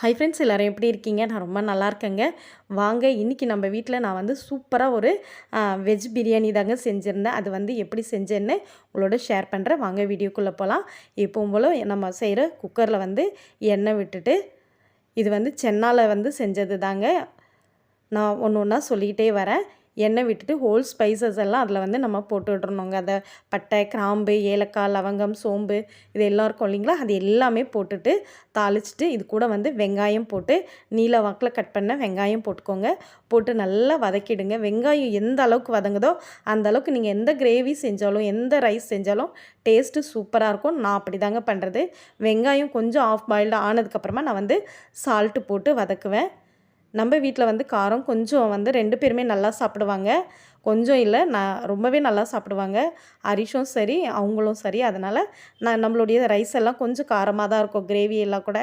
Hi friends எல்லோரும் எப்படி இருக்கீங்க? நான் ரொம்ப நல்லா இருக்கேங்க. வாங்க இன்றைக்கி நம்ம வீட்டில் நான் வந்து சூப்பராக ஒரு வெஜ் பிரியாணி தாங்க செஞ்சுருந்தேன். அது வந்து எப்படி செஞ்சேன்னு உங்களோட ஷேர் பண்ணுறேன் வாங்க வீடியோக்குள்ளே போகலாம் எப்பவும் போல் நம்ம செய்கிற குக்கரில் வந்து எண்ணெய் விட்டுட்டு இது வந்து சென்னால் வந்து செஞ்சது தாங்க நான் ஒன்று ஒன்றா சொல்லிக்கிட்டே வரேன். எண்ணெய் விட்டுட்டு ஹோல் ஸ்பைசஸ் எல்லாம் அதில் வந்து நம்ம போட்டு விட்றணுங்க அதை பட்டை கிராம்பு ஏலக்காய் லவங்கம் சோம்பு இது எல்லாம் இருக்கும் இல்லைங்களா? அது எல்லாமே போட்டுட்டு தாளிச்சிட்டு இது கூட வந்து வெங்காயம் போட்டு நீல வாக்கில் கட் பண்ண வெங்காயம் போட்டுக்கோங்க. போட்டு நல்லா வதக்கிடுங்க. வெங்காயம் எந்த அளவுக்கு வதங்குதோ அந்த அளவுக்கு நீங்கள் எந்த கிரேவி செஞ்சாலும் எந்த ரைஸ் செஞ்சாலும் டேஸ்ட்டு சூப்பராக இருக்கும். நான் அப்படி தாங்க பண்ணுறது வெங்காயம் கொஞ்சம் ஆஃப் பாயில்டு ஆனதுக்கப்புறமா நான் வந்து சால்ட்டு போட்டு வதக்குவேன். நம்ம வீட்டில் வந்து காரம் கொஞ்சம் வந்து ரெண்டு பேருமே நல்லா சாப்பிடுவாங்க. கொஞ்சம் இல்லை நான் ரொம்பவே நல்லா சாப்பிடுவாங்க. அரிஷும் சரி அவங்களும் சரி. அதனால் நான் நம்மளுடைய ரைஸ் எல்லாம் கொஞ்சம் காரமாக தான் இருக்கும். கிரேவி எல்லாம் கூட.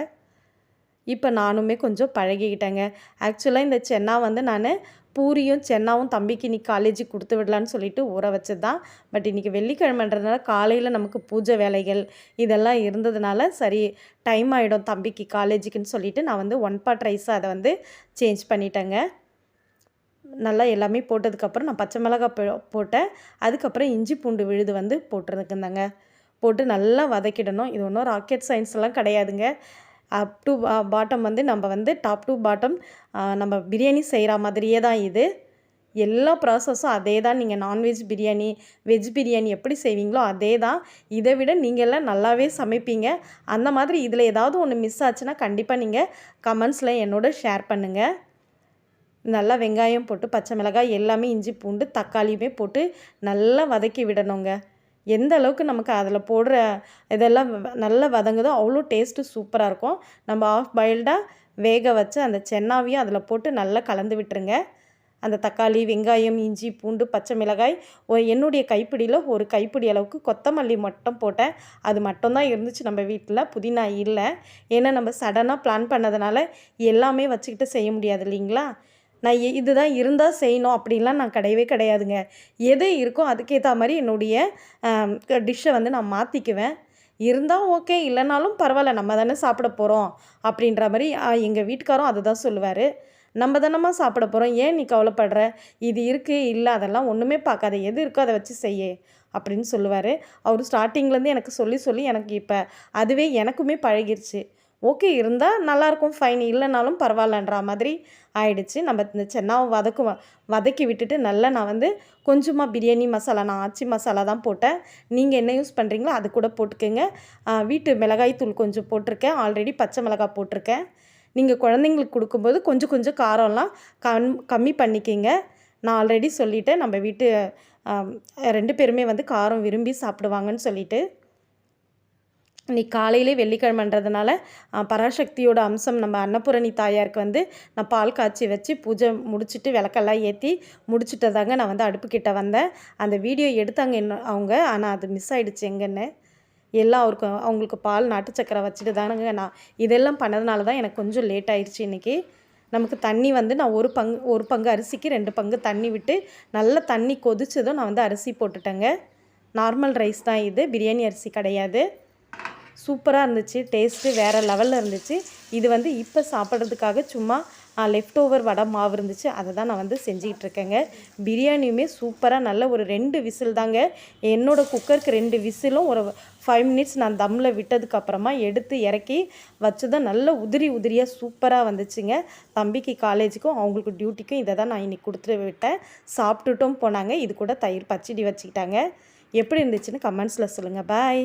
இப்போ நானுமே கொஞ்சம் பழகிக்கிட்டேங்க. ஆக்சுவலாக இந்த சென்னா வந்து நான் பூரியும் சென்னாவும் தம்பிக்கு இன்றைக்கி காலேஜுக்கு கொடுத்து விடலான்னு சொல்லிட்டு ஊற வச்சது தான் பட் இன்றைக்கி வெள்ளிக்கிழமைன்றதுனால காலையில் நமக்கு பூஜை வேலைகள் இதெல்லாம் இருந்ததுனால சரி டைம் ஆகிடும் தம்பிக்கு காலேஜுக்குன்னு சொல்லிவிட்டு நான் வந்து ஒன் பார்ட் ரைஸை அதை வந்து சேஞ்ச் பண்ணிட்டேங்க. நல்லா எல்லாமே போட்டதுக்கப்புறம் நான் பச்சை மிளகாய் போட்டேன். அதுக்கப்புறம் இஞ்சி பூண்டு விழுது வந்து போட்டுருக்குந்தாங்க போட்டு நல்லா வதக்கிடணும். இது ஒன்றும் ராக்கெட் சயின்ஸ்லாம் கிடையாதுங்க. அப் டு பாட்டம் வந்து நம்ம வந்து டாப் டு பாட்டம் நம்ம பிரியாணி செய்கிற மாதிரியே தான் இது. எல்லா ப்ராசஸும் அதே தான். நீங்கள் நான்வெஜ் பிரியாணி வெஜ் பிரியாணி எப்படி செய்வீங்களோ அதே தான். இதை விட நீங்கள் எல்லாம் நல்லாவே சமைப்பீங்க. அந்த மாதிரி இதில் ஏதாவது ஒன்று மிஸ் ஆச்சுன்னா கண்டிப்பாக நீங்கள் கமெண்ட்ஸில் என்னோட ஷேர் பண்ணுங்கள் நல்லா வெங்காயம் போட்டு பச்சை மிளகாய் எல்லாமே இஞ்சி பூண்டு தக்காளியுமே போட்டு நல்லா வதக்கி விடணுங்க. எந்த அளவுக்கு நமக்கு அதில் போடுற இதெல்லாம் நல்லா வதங்குதோ அவ்வளோ டேஸ்ட்டு சூப்பராக இருக்கும். நம்ம ஆஃப் பாயில்டாக வேக வச்சு அந்த சென்னாவையும் அதில் போட்டு நல்லா கலந்து விட்டுருங்க. அந்த தக்காளி வெங்காயம் இஞ்சி பூண்டு பச்சை மிளகாய் என்னுடைய கைப்பிடியில் ஒரு கைப்பிடி அளவுக்கு கொத்தமல்லி மட்டும் போட்டேன். அது மட்டும்தான் இருந்துச்சு நம்ம வீட்டில் புதினா இல்லை. ஏன்னா நம்ம சடனாக பிளான் பண்ணதுனால எல்லாமே வச்சுக்கிட்டு செய்ய முடியாது இல்லைங்களா? நான் இதுதான் இருந்தால் செய்யணும் அப்படின்லாம் நான் கிடையவே கிடையாதுங்க. எது இருக்கோ அதுக்கேற்ற மாதிரி என்னுடைய டிஷ்ஷை வந்து நான் மாற்றிக்குவேன் இருந்தால் ஓகே இல்லைனாலும் பரவாயில்ல நம்ம தானே சாப்பிட போகிறோம் அப்படின்ற மாதிரி எங்கள் வீட்டுக்காரும் அதை தான் சொல்லுவார். நம்ம தானம்மா சாப்பிட போகிறோம் ஏன் நீ கவலைப்படுற? இது இருக்குது இல்லை அதெல்லாம் ஒன்றுமே பார்க்காத. எது இருக்கோ அதை வச்சு செய்ய அப்படின்னு சொல்லுவார். அவர் ஸ்டார்டிங்லேருந்து எனக்கு சொல்லி சொல்லி எனக்கு இப்போ அதுவே எனக்குமே பழகிருச்சு. ஓகே இருந்தால் நல்லாயிருக்கும் ஃபைன் இல்லைனாலும் பரவாயில்லன்ற மாதிரி ஆயிடுச்சு. நம்ம இந்த சென்னாவை வதக்கு வதக்கி விட்டுட்டு நல்லா நான் வந்து கொஞ்சமாக பிரியாணி மசாலா நான் ஆச்சி மசாலா தான் போட்டேன். நீங்கள் என்ன யூஸ் பண்ணுறீங்களோ அது கூட போட்டுக்கோங்க. வீட்டு மிளகாய் தூள் கொஞ்சம் போட்டிருக்கேன். ஆல்ரெடி பச்சை மிளகாய் போட்டிருக்கேன். நீங்கள் குழந்தைங்களுக்கு கொடுக்கும்போது கொஞ்சம் கொஞ்சம் காரம்லாம் கம் கம்மி பண்ணிக்கிங்க. நான் ஆல்ரெடி சொல்லிவிட்டேன் நம்ம வீட்டு ரெண்டு பேருமே வந்து காரம் விரும்பி சாப்பிடுவாங்கன்னு சொல்லிவிட்டு இன்றைக்கி காலையிலே வெள்ளிக்கிழமைன்றதுனால பராசக்தியோட அம்சம் நம்ம அன்னபூரணி தாயாருக்கு வந்து நான் பால் காய்ச்சி வச்சு பூஜை முடிச்சுட்டு விளக்கெல்லாம் ஏற்றி முடிச்சுட்டதாங்க நான் வந்து அடுப்புக்கிட்ட வந்தேன். அந்த வீடியோ எடுத்தாங்க என்ன அவங்க. ஆனால் அது மிஸ் ஆகிடுச்சு எங்கன்னு. எல்லாம் அவருக்கு அவங்களுக்கு பால் நாட்டு சக்கரை வச்சுட்டு தானுங்க நான். இதெல்லாம் பண்ணதுனால தான் எனக்கு கொஞ்சம் லேட் ஆயிடுச்சு இன்றைக்கி நமக்கு தண்ணி வந்து நான் ஒரு பங்கு ஒரு பங்கு அரிசிக்கு ரெண்டு பங்கு தண்ணி விட்டு நல்லா தண்ணி கொதிச்சதும் நான் வந்து அரிசி போட்டுட்டேங்க. நார்மல் ரைஸ் தான் இது. பிரியாணி அரிசி கிடையாது. சூப்பராக இருந்துச்சு. டேஸ்ட்டு வேறு லெவலில் இருந்துச்சு. இது வந்து இப்போ சாப்பிட்றதுக்காக சும்மா லெஃப்ட் ஓவர் வடை மாவு இருந்துச்சு. அதை தான் நான் வந்து செஞ்சுக்கிட்டு இருக்கேங்க. பிரியாணியுமே சூப்பராக நல்ல ஒரு ரெண்டு விசில் தாங்க. என்னோடய குக்கருக்கு ரெண்டு விசிலும் ஒரு ஃபைவ் மினிட்ஸ் நான் தம்மில் விட்டதுக்கப்புறமா எடுத்து இறக்கி வச்சதும் நல்ல உதிரி உதிரியாக சூப்பராக வந்துச்சுங்க. தம்பிக்கு காலேஜுக்கும் அவங்களுக்கு டியூட்டிக்கும் இதை தான் நான் இன்றைக்கி கொடுத்துட்டு விட்டேன். சாப்பிட்டுட்டும் போனாங்க. இது கூட தயிர் பச்சடி வச்சுக்கிட்டாங்க. எப்படி இருந்துச்சுன்னு கமெண்ட்ஸில் சொல்லுங்கள் பாய்